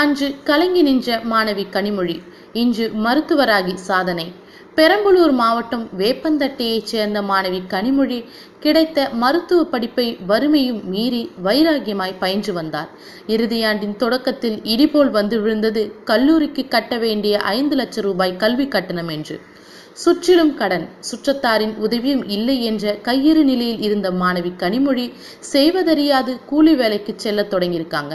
அன்று கலங்கி நின்ற மாணவி கனிமொழி இன்று மருத்துவராகி சாதனை. பெரம்பலூர் மாவட்டம் வேப்பந்தட்டையைச் சேர்ந்த மாணவி கனிமொழி கிடைத்த மருத்துவ படிப்பை வறுமையும் மீறி வைராகியமாய் பயின்று வந்தார். இறுதியாண்டின் தொடக்கத்தில் இடிபோல் வந்து விழுந்தது கல்லூரிக்கு கட்ட வேண்டிய ஐந்து லட்சம் ரூபாய் கல்வி கட்டணம் என்று. சுற்றிலும் கடன் சுற்றத்தாரின் உதவியும் இல்லை என்ற கையிறு நிலையில் இருந்த மாணவி கனிமொழி செய்வதறியாது கூலி வேலைக்கு செல்லத் தொடங்கியிருக்காங்க.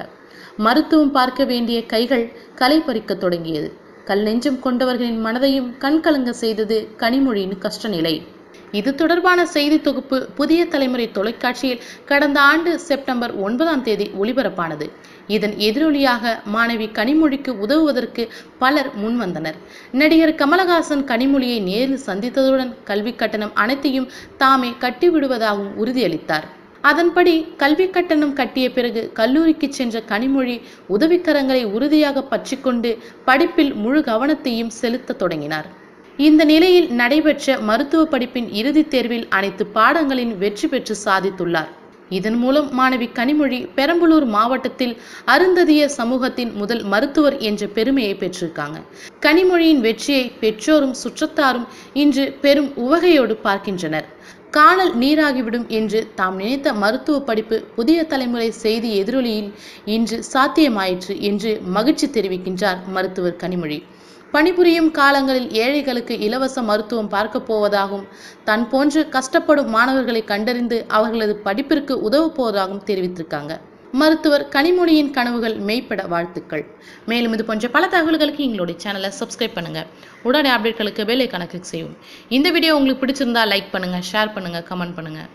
மருத்துவம் பார்க்க வேண்டிய கைகள் களை பறிக்க தொடங்கியது. கல் நெஞ்சம் கொண்டவர்களின் மனதையும் கண்கலங்க செய்தது கனிமொழியின் கஷ்ட நிலை இது தொடர்பான செய்தி தொகுப்பு புதிய தலைமுறை தொலைக்காட்சியில் கடந்த ஆண்டு செப்டம்பர் ஒன்பதாம் தேதி ஒளிபரப்பானது. இதன் எதிரொலியாக மாணவி கனிமொழிக்கு உதவுவதற்கு பலர் முன்வந்தனர். நடிகர் கமலஹாசன் கனிமொழியை நேரில் சந்தித்ததுடன் கல்வி கட்டணம் அனைத்தையும் தாமே கட்டிவிடுவதாகவும் உறுதியளித்தார். அதன்படி கல்வி கட்டணம் கட்டிய பிறகு கல்லூரிக்கு சென்ற கனிமொழி உதவிக்கரங்களை உறுதியாக பற்றிக்கொண்டு படிப்பில் முழு கவனத்தையும் செலுத்த தொடங்கினார். இந்த நிலையில் நடைபெற்ற மருத்துவ படிப்பின் இறுதித் தேர்வில் அனைத்து பாடங்களின் வெற்றி பெற்று சாதித்துள்ளார். இதன் மூலம் மாணவி கனிமொழி பெரம்பலூர் மாவட்டத்தில் அருந்ததிய சமூகத்தின் முதல் மருத்துவர் என்ற பெருமையை பெற்றிருக்காங்க. கனிமொழியின் வெற்றியை பெற்றோரும் சுற்றத்தாரும் இன்று பெரும் உவகையோடு பார்க்கின்றனர். காணல் நீராகிவிடும் என்று தாம் நினைத்த மருத்துவ படிப்பு புதிய தலைமுறை செய்தி எதிரொலியில் இன்று சாத்தியமாயிற்று என்று மகிழ்ச்சி தெரிவிக்கின்றார் மருத்துவர் கனிமொழி. பணிபுரியும் காலங்களில் ஏழைகளுக்கு இலவச மருத்துவம் பார்க்கப் போவதாகவும் தன் போன்று கஷ்டப்படும் மாணவர்களை கண்டறிந்து அவர்களது படிப்பிற்கு உதவப் போவதாகவும் தெரிவித்திருக்காங்க. மருத்துவர் கனிமொழியின் கனவுகள் மெய்ப்பட வாழ்த்துக்கள். மேலும் இது போன்ற பல தகவல்களுக்கு எங்களுடைய சேனலை சப்ஸ்கிரைப் பண்ணுங்க. உடனே அப்டேட்களுக்கு பெல் ஐக்கான கிளிக் செய்யும் இந்த வீடியோ உங்களுக்கு பிடிச்சிருந்தா லைக் பண்ணுங்கள் ஷேர் பண்ணுங்கள் கமெண்ட் பண்ணுங்கள்